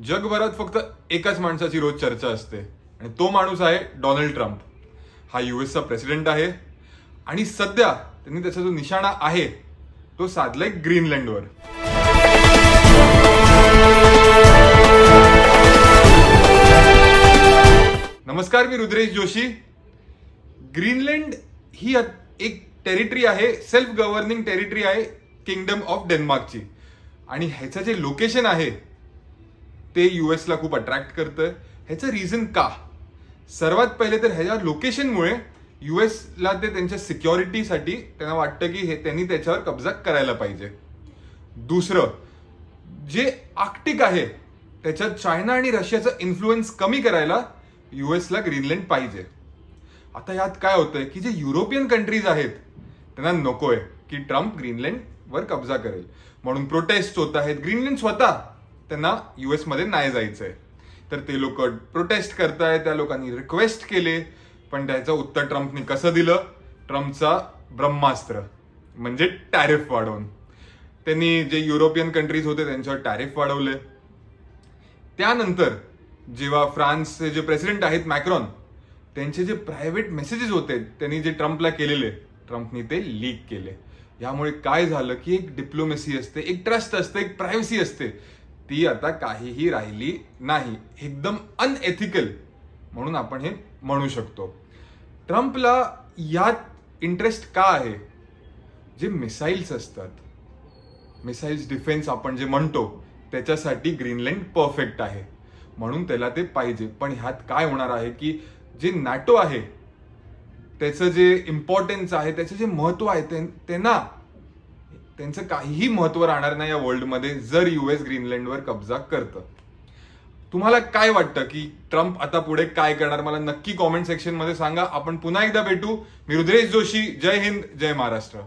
जगभरात फक्त एकाच माणसाची रोज चर्चा असते. आणि तो माणूस आहे डोनाल्ड ट्रम्प. हा यू एसचा प्रेसिडेंट आहे. आणि सध्या त्यांनी त्याचा जो निशाणा आहे तो साधलाय ग्रीनलँडवर. नमस्कार मी रुद्रेश जोशी. ग्रीनलँड ही एक टेरिटरी आहे सेल्फ गव्हर्निंग टेरिटरी आहे किंगडम ऑफ डेन्मार्कची आणि ह्याचं जे लोकेशन आहे ते यू एसला खूप अट्रॅक्ट करतं ह्याचं रिझन का? सर्वात पहिले तर ह्याच्या लोकेशनमुळे यू एसला ते त्यांच्या सिक्युरिटीसाठी त्यांना वाटतं की हे त्यांनी त्याच्यावर कब्जा करायला पाहिजे. दुसरं जे आर्क्टिक आहे त्याच्यात चायना आणि रशियाचं इन्फ्लुएन्स कमी करायला यू एसला ग्रीनलँड पाहिजे. आता यात काय होतंय की जे युरोपियन कंट्रीज आहेत त्यांना नकोय की ट्रम्प ग्रीनलँडवर कब्जा करेल. म्हणून प्रोटेस्ट होत आहेत. ग्रीनलँड स्वतः त्यांना युएसमध्ये नाही जायचंय. तर ते लोक प्रोटेस्ट करताय त्या लोकांनी रिक्वेस्ट केले पण त्याचं उत्तर ट्रम्पनी कसं दिलं? ट्रम्पचा ब्रह्मास्त्र म्हणजे टॅरिफ वाढवून. त्यांनी जे युरोपियन कंट्रीज होते त्यांच्यावर टॅरिफ वाढवले. त्यानंतर जेव्हा फ्रान्सचे जे प्रेसिडेंट आहेत मॅक्रॉन त्यांचे जे प्रायव्हेट मेसेजेस होते त्यांनी जे ट्रम्पला केलेले ट्रम्पनी ते लीक केले. यामुळे काय झालं की एक डिप्लोमेसी असते एक ट्रस्ट असते एक प्रायव्हसी असते. ती आता काहीही राहिली नाही. एकदम अनएथिकल म्हणून आपण हे म्हणू शकतो. ट्रम्पला यात इंटरेस्ट का आहे? जे मिसाईल्स असतात. मिसाईल्स डिफेन्स आपण जे म्हणतो त्याच्यासाठी ग्रीनलँड परफेक्ट आहे. म्हणून त्याला ते पाहिजे. पण ह्यात काय होणार आहे की जे नॅटो आहे त्याचं जे इम्पॉर्टन्स आहे त्याचं जे महत्त्व आहे ते- ना त्यांचं काहीही महत्त्व राहणार नाही या वर्ल्डमध्ये जर युएस ग्रीनलँडवर कब्जा करतं. तुम्हाला काय वाटतं की ट्रम्प आता पुढे काय करणार? मला नक्की कॉमेंट सेक्शनमध्ये सांगा. आपण पुन्हा एकदा भेटू. मी रुद्रेश जोशी. जय हिंद जय महाराष्ट्र.